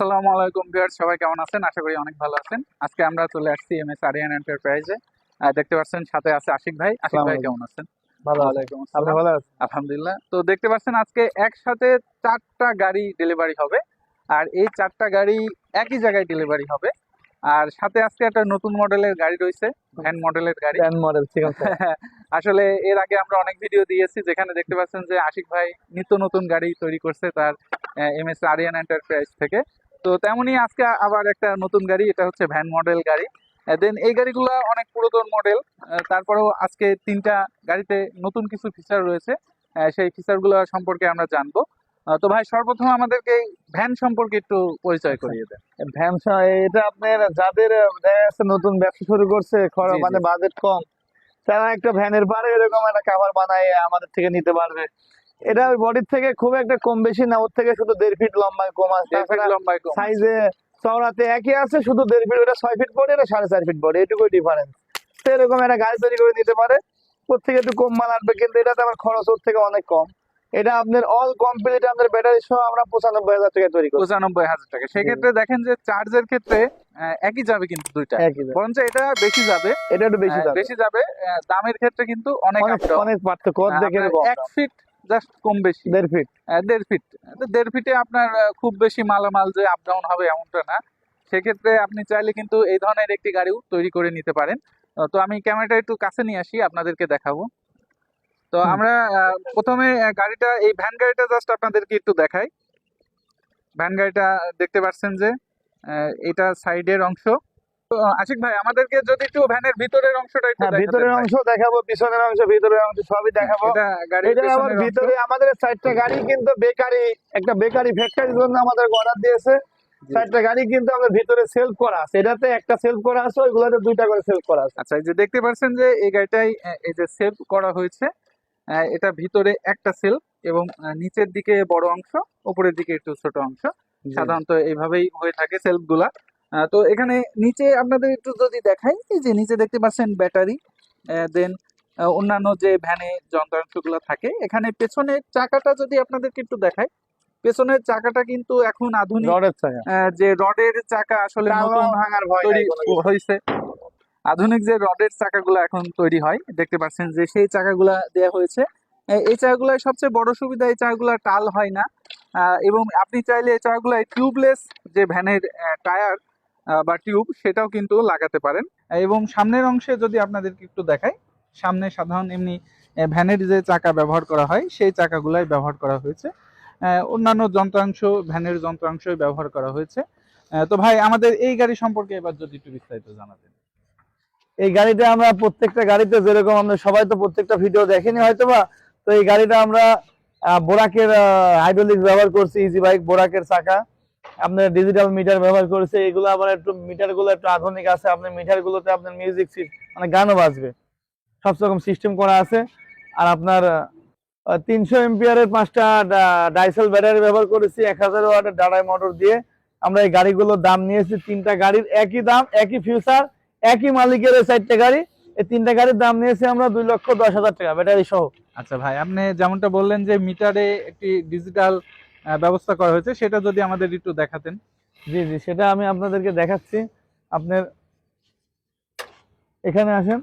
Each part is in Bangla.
আসসালামু আলাইকুম ভিউয়ার সবাই কেমন আছেন? আশা করি অনেক ভালো আছেন। আজকে আমরা চলে আসছি এম এস আরিয়ান এন্টারপ্রাইজে দেখতে পাচ্ছেন সাথে আছে আশিক ভাই। আশিক ভাই কেমন আছেন? ভালো আছি। ওয়ালাইকুম আপনি ভালো আছেন? আলহামদুলিল্লাহ। তো দেখতে পাচ্ছেন আজকে একসাথে চারটা গাড়ি ডেলিভারি হবে। আর এই চারটা গাড়ি একই জায়গায় ডেলিভারি হবে। আর সাথে আজকে একটা নতুন মডেলের গাড়ি রয়েছে ভ্যান মডেলের গাড়ি। প্যান মডেল ঠিক আছে। আসলে এর আগে আমরা অনেক ভিডিও দিয়েছি যেখানে দেখতে পাচ্ছেন যে আশিক ভাই নিত্য নতুন গাড়ি তৈরি করছে তার এম এস আরিয়ান এন্টারপ্রাইজ থেকে। তো তেমনি আজকে আবার একটা নতুন গাড়ি এটা হচ্ছে ভ্যান মডেল গাড়ি। দেন এই গাড়িগুলো অনেক পুরাতন মডেল। তারপরেও আজকে তিনটা গাড়িতে নতুন কিছু ফিচার রয়েছে। সেই ফিচারগুলো সম্পর্কে আমরা জানব। তো ভাই সর্বপ্রথম আমাদেরকে ভ্যান সম্পর্কে একটু পরিচয় করিয়ে দেন। ভ্যান এটা আপনার যাদের দেখা যাচ্ছে নতুন ব্যবসা শুরু করছে খরচ। মানে বাজেট কম তারা একটা ভ্যানের পারে এরকম একটা কাভার বানায় আমাদের থেকে নিতে পারবে। এটা ওই বডির থেকে খুব একটা কম বেশি না ওর থেকে শুধু দেড় ফিট লম্বায় কম আছে। লম্বায় কম। সাইজে চওড়াতে একই আছে শুধু দেড় ফিট ওটা ছয় ফিট বডি এটা সাড়ে চার ফিট বডি এটুকুই ডিফারেন্স তো এরকম একটা গাড়ি তৈরি করে নিতে পারে। ওর থেকে একটু কম মাল আসবে কিন্তু এটাতে আমার খরচ ওর থেকে অনেক কম। এটা আপনার অল কমপ্লিট আপনার ব্যাটারি সহ আমরা পঁচানব্বই হাজার টাকা তৈরি করি। পঁচানব্বই হাজার টাকা। সেক্ষেত্রে দেখেন যে চার্জের ক্ষেত্রে একই যাবে কিন্তু দুইটা। বরঞ্চ এটা বেশি যাবে। এটা একটু বেশি বেশি যাবে দামের ক্ষেত্রে কিন্তু অনেক অনেক অনেক পার্থক্য। এক ফিট জাস্ট কম বেশি। দেড় ফিট আহ, দেড় ফিট তো দেড় ফিটে আপনার খুব বেশি মালামাল যে আপ ডাউন হবে এমনটা না। সেক্ষেত্রে আপনি চাইলে কিন্তু এই ধরনের একটি গাড়িও তৈরি করে নিতে পারেন। তো আমি ক্যামেরাটা একটু কাছে নিয়ে আসি আপনাদেরকে দেখাবো। তো আমরা প্রথমে গাড়িটা এই ভ্যান গাড়িটা জাস্ট আপনাদেরকে একটু দেখাই। ভ্যান গাড়িটা দেখতে পাচ্ছেন যে এটা সাইডের অংশ। আশিক ভাই আমাদেরকে যদি একটু ভ্যানের ভিতরের অংশটা একটু হ্যাঁ ভিতরের অংশ দেখাবো পিছনের অংশ ভিতরের অংশ সবই দেখাবো। এটা। ভিতরে আমাদের চারটা গাড়ি কিন্তু বেকারি একটা বেকারি ফ্যাক্টরির জন্য আমাদের অর্ডার দিয়েছে। চারটা গাড়ি কিন্তু আমাদের ভিতরে সেলফ করা আছে। এটাতে একটা সেলফ করা আছে ওইগুলোতে দুইটা করে সেলফ করা আছে। আচ্ছা এই যে দেখতে পাচ্ছেন যে এই গাড়িটাই এই যে সেভ করা হয়েছে এটা ভিতরে একটা সেল এবং নিচের দিকে বড় অংশ উপরের দিকে একটু ছোট অংশ। সাধারণত এইভাবেই হয়ে থাকে সেলফগুলা। তো এখানে নিচে আপনাদের একটু যদি দেখাই এই যে নিচে দেখতে পাচ্ছেন ব্যাটারি দেন অন্যান্য যে ভ্যানে যন্ত্রাংশগুলো থাকে এখানে পেছনের চাকাটা যদি আপনাদেরকে একটু দেখাই পেছনের চাকাটা কিন্তু এখন আধুনিক রডের চাকা। আহ, যে রডের চাকা আসলে নতুন ভাঙার ভয় তৈরি নাই কোনো কিছু। হয়েছে আধুনিক যে রডের চাকাগুলো এখন তৈরি হয় দেখতে পাচ্ছেন যে সেই চাকাগুলা দেয়া হয়েছে। এই চাকাগুলো সবচেয়ে বড় সুবিধা এই চাকাগুলো টাল হয় না। আহ, এবং আপনি চাইলে এই চাকাগুলো টিউবলেস যে ভ্যানের টায়ার বা টিউব, সেটাও কিন্তু লাগাতে পারেন। এবং সামনের অংশে যদি আপনাদেরকে একটু দেখাই, সামনে সাধারণ এমনি ভ্যানের যে চাকা ব্যবহার করা হয়, সেই চাকাগুলাই ব্যবহার করা হয়েছে। অন্যান্য যন্ত্রাংশ, ভ্যানের যন্ত্রাংশই ব্যবহার করা হয়েছে। তো ভাই, আমাদের এই গাড়ি সম্পর্কে এবার যদি একটু বিস্তারিত জানাতেন। এই গাড়িটা আমরা প্রত্যেকটা গাড়িতে যেরকম আমরা সবাই তো প্রত্যেকটা ভিডিও দেখেনি হয়তো বা তো এই গাড়িটা আমরা বোরাকের হাইড্রোলিক ব্যবহার করছি ইজি বাইক বোরাকের চাকা। আপনার ডিজিটাল মিটার ব্যবহার করেছে, এগুলো আবার একটু মিটারগুলো একটু আধুনিক আছে আপনার মিটার গুলোতে আপনার মিউজিক মানে গানও বাজবে। সব রকম সিস্টেম করা আছে। আর আপনার তিনশো এমপিয়ারের পাঁচটা ডাইসেল ব্যাটারি ব্যবহার করেছি, এক হাজার ওয়াটের ডাড়াই মোটর দিয়ে। আমরা এই গাড়িগুলোর দাম নিয়েছি, তিনটা গাড়ির একই দাম, একই ফিউচার একই মালিকের চারটে গাড়ি। এই তিনটা গাড়ির দাম নিয়েছি আমরা দুই লক্ষ দশ হাজার টাকা ব্যাটারি সহ। আচ্ছা ভাই, আপনি যেমনটা বললেন যে মিটারে একটি ডিজিটাল ব্যবস্থা করা হয়েছে সেটা যদি আমাদের একটু দেখাতেন। জি জি সেটা আমি আপনাদেরকে দেখাচ্ছি। আপনার এখানে আসেন.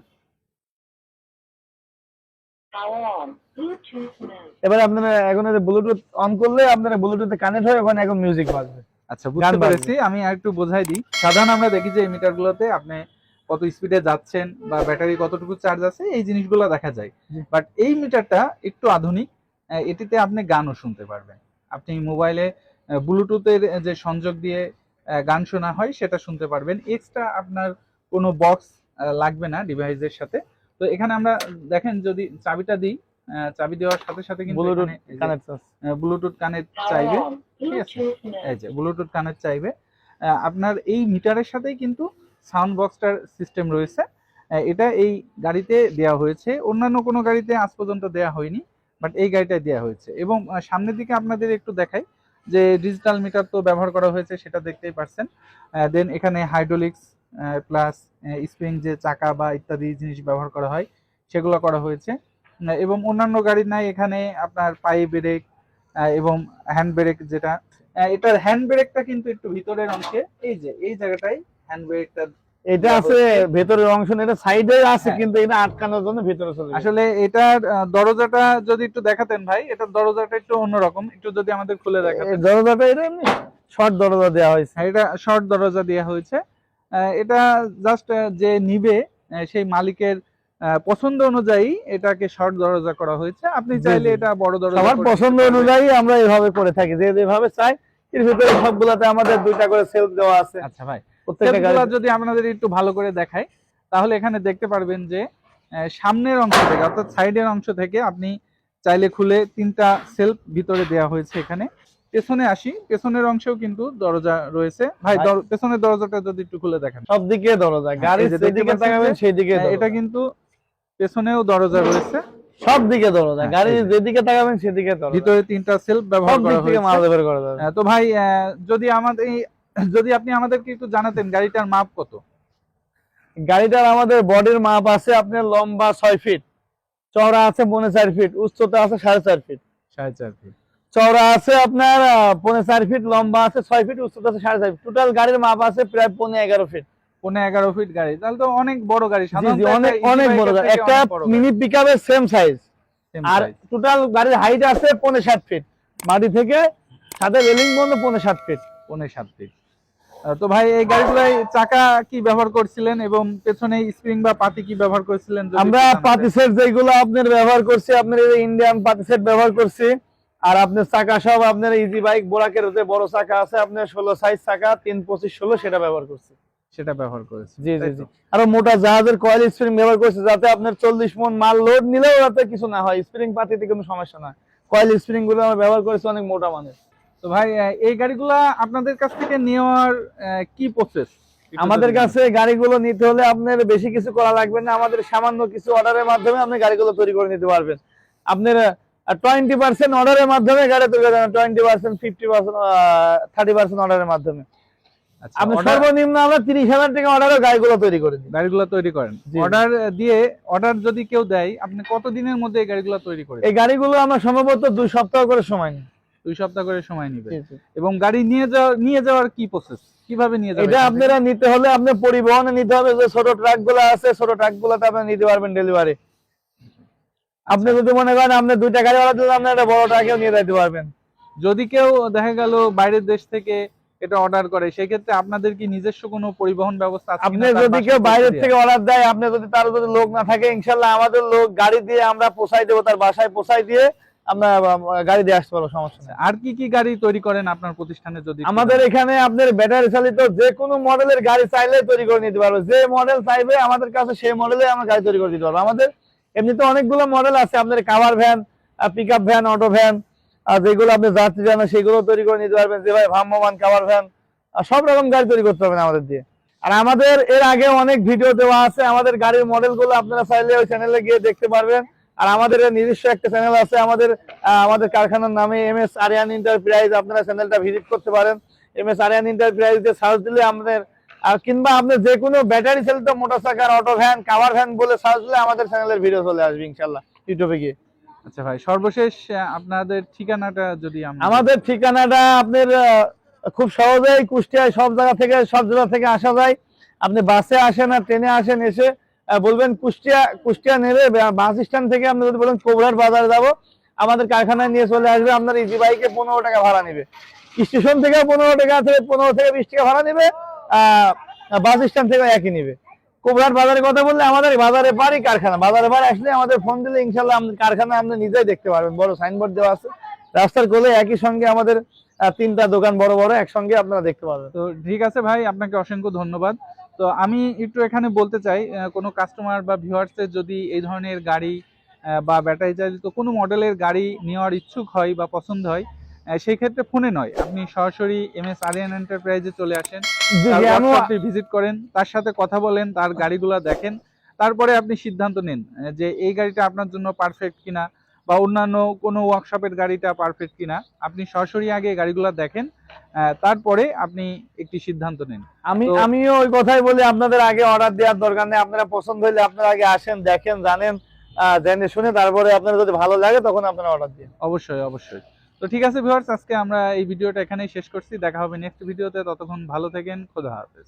এবার আপনারা এখন ব্লুটুথ অন করলে আপনারা ব্লুটুথে কানেক্ট হয়ে ওখানে এখন মিউজিক বাজবে। আচ্ছা বুঝতে। পেরেছি। আমি একটু বোঝাই দিই। সাধারণ আমরা দেখি যে এই মিটারগুলোতে আপনি কত স্পিডে যাচ্ছেন বা ব্যাটারি কতটুকু চার্জ আছে এই জিনিসগুলো দেখা যায়। বাট এই মিটারটা একটু আধুনিক এটিতে আপনি গানও শুনতে পারবেন। আপনি মোবাইলে ব্লুটুথের যে সংযোগ দিয়ে গান শোনা হয় সেটা শুনতে পারবেন। এক্সট্রা আপনার কোনো বক্স লাগবে না ডিভাইসের সাথে। তো এখানে আমরা দেখেন যদি চাবিটা দিই চাবি দেওয়ার সাথে সাথে কিন্তু ব্লুটুথ কানেক্ট ব্লুটুথ কানেক্ট চাইবে। ঠিক আছে। এই যে ব্লুটুথ কানেক্ট চাইবে। আপনার এই মিটারের সাথেই কিন্তু সাউন্ড বক্সটার সিস্টেম রয়েছে। এটা এই গাড়িতে দেওয়া হয়েছে। অন্যান্য কোনো গাড়িতে আজ পর্যন্ত দেওয়া হয়নি। বাট এই গাড়িটায় দেওয়া হয়েছে। এবং সামনের দিকে আপনাদের একটু দেখাই, যে ডিজিটাল মিটার তো ব্যবহার করা হয়েছে, সেটা দেখতেই পারছেন। দেন এখানে হাইড্রোলিক্স প্লাস স্প্রিং যে চাকা বা ইত্যাদি জিনিস ব্যবহার করা হয়, সেগুলো করা হয়েছে। এবং অন্যান্য গাড়ির নাই, এখানে আপনার পায়ে ব্রেক এবং হ্যান্ড ব্রেক যেটা এটার হ্যান্ড ব্রেকটা কিন্তু একটু ভিতরের অংশে, এই যে, এই জায়গাটাই হ্যান্ড ব্রেকটা এটা আছে ভেতরের অংশ এটা সাইডে আছে হ্যাঁ। কিন্তু এটা আটকানোর জন্য ভেতরে চলে আসলে এটার দরজাটা যদি একটু দেখাতেন ভাই এটার দরজাটা একটু অন্যরকম একটু যদি আমাদের খুলে দেখাতেন। দরজাটা এটা এমনি শর্ট দরজা দেওয়া হয়েছে। হ্যাঁ, এটা শর্ট দরজা দেওয়া হয়েছে। এটা জাস্ট যে নিবে সেই মালিকের পছন্দ অনুযায়ী এটাকে শর্ট দরজা করা হয়েছে। আপনি চাইলে এটা বড় দরজা নিতে পছন্দ অনুযায়ী আমরা এভাবে করে থাকি। যে যেভাবে চাই এর ভিতরে সবগুলাতে আমাদের দুইটা করে সেলফ দেওয়া আছে। আচ্ছা ভাই প্রত্যেকটা যদি আপনাদের একটু ভালো করে দেখাই তাহলে এখানে দেখতে পারবেন যে সামনের অংশ থেকে অর্থাৎ সাইডের অংশ থেকে আপনি চাইলে খুলে তিনটা সেলফ ভিতরে দেওয়া হয়েছে এখানে। পেছনে আসি পেছনের অংশেও কিন্তু দরজা রয়েছে। ভাই পেছনের দরজাটা যদি একটু খুলে দেখেন। সব দিকে দরজা গাড়ি যে দেখতে যেদিকে তাকাবেন সেই দিকে হ্যাঁ, এটা কিন্তু পেছনেও দরজা রয়েছে। সব দিকে দরজা হ্যাঁ, গাড়ি। যেদিকে তাকাবেন সেদিকে ভিতরে তিনটা সেলফ ব্যবহার করা হয়েছে। তো ভাই আহ, যদি আমাদের এই- যদি আপনি আমাদেরকে একটু জানাতেন গাড়িটার মাপ কত? গাড়িটার আমাদের বডির মাপ আছে আপনার লম্বা ছয় ফিট। চওড়া আছে পৌনে চার ফিট উচ্চতা আছে সাড়ে চার ফিট। সাড়ে চার ফিট। চওড়া আছে আপনার পৌনে চার ফিট লম্বা আছে ছয় ফিট উচ্চতা আছে সাড়ে চার ফিট। টোটাল গাড়ির মাপ আছে প্রায় পৌনে এগারো ফিট। পনেরো এগারো ফিট গাড়ি। তাহলে তো অনেক বড় গাড়ি। অনেক অনেক বড় গাড়ি। একটা। মিনি পিকআপের সেম সাইজ আর টোটাল গাড়ির হাইট আছে পৌনে সাত ফিট। মাটি থেকে সাথে রেলিং পর্যন্ত পৌনে সাত ফিট। পনেরো সাত ফিট। তো ভাই এই গাড়িগুলাই চাকা কি ব্যবহার করছিলেন এবং পেছনে স্প্রিং বা পাতি কি ব্যবহার করেছিলেন আমরা পাতি সেট যেগুলো আপনার ব্যবহার করছি আপনার ইন্ডিয়ান পাতি সেট ব্যবহার করছি আর আপনার চাকা সব আপনার ইজি বাইক বোরাকের যে বড় চাকা আছে আপনার ষোলো সাইজ চাকা তিন পঁচিশ ষোলো সেটা ব্যবহার করছি। সেটা ব্যবহার করেছি। জি জি জি? আরও মোটা জাহাজের কয়েল স্প্রিং ব্যবহার করছে যাতে আপনার চল্লিশ মন মাল লোড নিলেও যাতে কিছু না হয়। স্প্রিং পাতিতে কোনো সমস্যা না। কয়েল স্প্রিংগুলো আমরা ব্যবহার করেছি অনেক মোটা মানের। তো ভাই এই গাড়িগুলা আপনাদের কাছ থেকে নেওয়ার কি প্রসেস আমাদের কাছে গাড়িগুলো নিতে হলে আপনার বেশি কিছু করা লাগবে না। আমাদের সামান্য কিছু অর্ডারের মাধ্যমে আপনি গাড়িগুলো তৈরি করে নিতে পারবেন। আপনার টোয়েন্টি পার্সেন্ট অর্ডারের মাধ্যমে গাড়ি তৈরি করে twenty percent fifty percent thirty percent অর্ডারের মাধ্যমে। আপনি সর্বনিম্ন আমরা তিরিশ হাজার টাকা অর্ডারে গাড়িগুলো তৈরি করে দিই। গাড়িগুলো তৈরি করেন। অর্ডার দিয়ে অর্ডার যদি কেউ দেয় আপনি কত দিনের মধ্যে এই গাড়িগুলো তৈরি করে এই গাড়িগুলো আমরা সম্ভবত দুই সপ্তাহ করে সময় নিই। দুই সপ্তাহ করে সময় নিবে। এবং গাড়ি নিয়ে যাওয়ার নিয়ে যাওয়ার কি প্রসেস কীভাবে নিয়ে যাবেন এটা আপনারা নিতে হলে আপনার পরিবহনে নিতে হবে যে ছোট ট্রাকগুলো আছে ছোট ট্রাক গুলোতে আপনি নিতে পারবেন ডেলিভারি আপনি যদি মনে করেন আপনি দুইটা গাড়ি অর্ডার দিলে আপনি একটা বড় ট্রাকেও নিয়ে যেতে পারবেন। যদি কেউ দেখা গেল বাইরের দেশ থেকে এটা অর্ডার করে সেই ক্ষেত্রে আপনাদের কি নিজস্ব কোনো পরিবহন ব্যবস্থা আছে আপনি যদি কেউ বাইরের থেকে অর্ডার দেয় আপনি যদি তার যদি লোক না থাকে ইনশাল্লাহ আমাদের লোক গাড়ি দিয়ে আমরা পোষাই দেবো তার বাসায় পোষাই দিয়ে আমরা গাড়ি দিয়ে আসতে পারব সমস্যা নেই। আর কি কি গাড়ি তৈরি করেন আপনার প্রতিষ্ঠানে যদি আমাদের এখানে আপনার ব্যাটারি চালিত যে কোনো মডেলের গাড়ি চাইলে তৈরি করে নিতে পারব। যে মডেল চাইবে আমাদের কাছে সেই মডেলে আমরা গাড়ি তৈরি করে দিতে পারব। আমাদের এমনিতে অনেকগুলো মডেল আছে। আপনার cover van pickup van auto van আর যেগুলো আপনি যাত্রী যান সেগুলো তৈরি করে নিতে পারবেন। যে ভাই ভ্রাম্যমান কাভার ভ্যান সব রকম গাড়ি তৈরি করতে পারবেন আমাদের দিয়ে। আর আমাদের এর আগে অনেক ভিডিও দেওয়া আছে। আমাদের গাড়ির মডেলগুলো আপনারা চাইলে ওই চ্যানেলে গিয়ে দেখতে পারবেন। আর আমাদের নিজস্ব একটা চ্যানেল আছে আমাদের আমাদের কারখানার নামে এম এস আরিয়ান এন্টারপ্রাইজ আপনারা চ্যানেলটা ভিজিট করতে পারেন। এম এস আরিয়ান এন্টারপ্রাইজ দিয়ে সার্চ দিলে আমাদের আর কিংবা আপনি যে কোনো ব্যাটারি চালিত motorcycle auto van cover van বলে সার্চ দিলে আমাদের চ্যানেলের ভিডিও চলে আসবে ইনশাল্লাহ ইউটিউবে গিয়ে। আচ্ছা ভাই সর্বশেষ আপনাদের ঠিকানাটা যদি আমাদের ঠিকানাটা আপনার খুব সহজেই কুষ্টিয়ায় সব জায়গা থেকে সব জেলা থেকে আসা যায়। আপনি বাসে আসেন আর ট্রেনে আসেন এসে বলবেন কুষ্টিয়া কুষ্টিয়া নেবে বাস স্ট্যান্ড থেকে আপনি যদি বলেন কোবরাট বাজারে যাব, আমাদের কারখানায় নিয়ে চলে আসবে, আপনার ইজি বাইকে পনেরো টাকা ভাড়া নেবে। স্টেশন থেকে পনেরো টাকা থেকে পনেরো থেকে বিশ টাকা ভাড়া নেবে বাস স্ট্যান্ড থেকে একই নেবে। কোবরাট বাজারের কথা বললে আমাদের বাজারে বাড়ি কারখানা, বাজারে বাড়ি আসলে আমাদের ফোন দিলে ইনশাল্লাহ কারখানা আপনি নিজেই দেখতে পারবেন, বড় সাইনবোর্ড দেওয়া আছে। রাস্তার কোলে একই সঙ্গে আমাদের তিনটা দোকান বড় বড়, একসঙ্গে আপনারা দেখতে পারবেন। তো ঠিক আছে ভাই, আপনাকে অসংখ্য ধন্যবাদ। তো আমি একটু এখানে বলতে চাই কোনো কাস্টমার বা ভিউয়ার্সের যদি এই ধরনের গাড়ি বা ব্যাটারি চালিত কোনো মডেলের গাড়ি নেওয়ার ইচ্ছুক হয় বা পছন্দ হয় সেই ক্ষেত্রে ফোনে নয়। আপনি সরাসরি এম এস আরিয়ান এন্টারপ্রাইজে চলে আসেন ওয়ার্কশপে ভিজিট করেন তার সাথে কথা বলেন তার গাড়িগুলো দেখেন তারপরে আপনি সিদ্ধান্ত নেন যে এই গাড়িটা আপনার জন্য পারফেক্ট কিনা বা অন্যান্য কোনো ওয়ার্কশপের গাড়িটা পারফেক্ট কিনা। আপনি সরাসরি আগে গাড়িগুলো দেখেন তারপরে আপনি একটি সিদ্ধান্ত নেন। আমি আমিও ওই কথাই বলি আপনাদের আগে অর্ডার দেওয়ার দরকার নেই। আপনারা পছন্দ হইলে আপনারা আগে আসেন দেখেন জানেন আহ, জেনে শুনে তারপরে আপনার যদি ভালো লাগে তখন আপনারা অর্ডার দিন। অবশ্যই অবশ্যই। তো ঠিক আছে ভিউয়ার্স আজকে আমরা এই ভিডিওটা এখানেই শেষ করছি। দেখা হবে নেক্সট ভিডিওতে ততক্ষণ ভালো থাকেন। খোদা হাফেজ।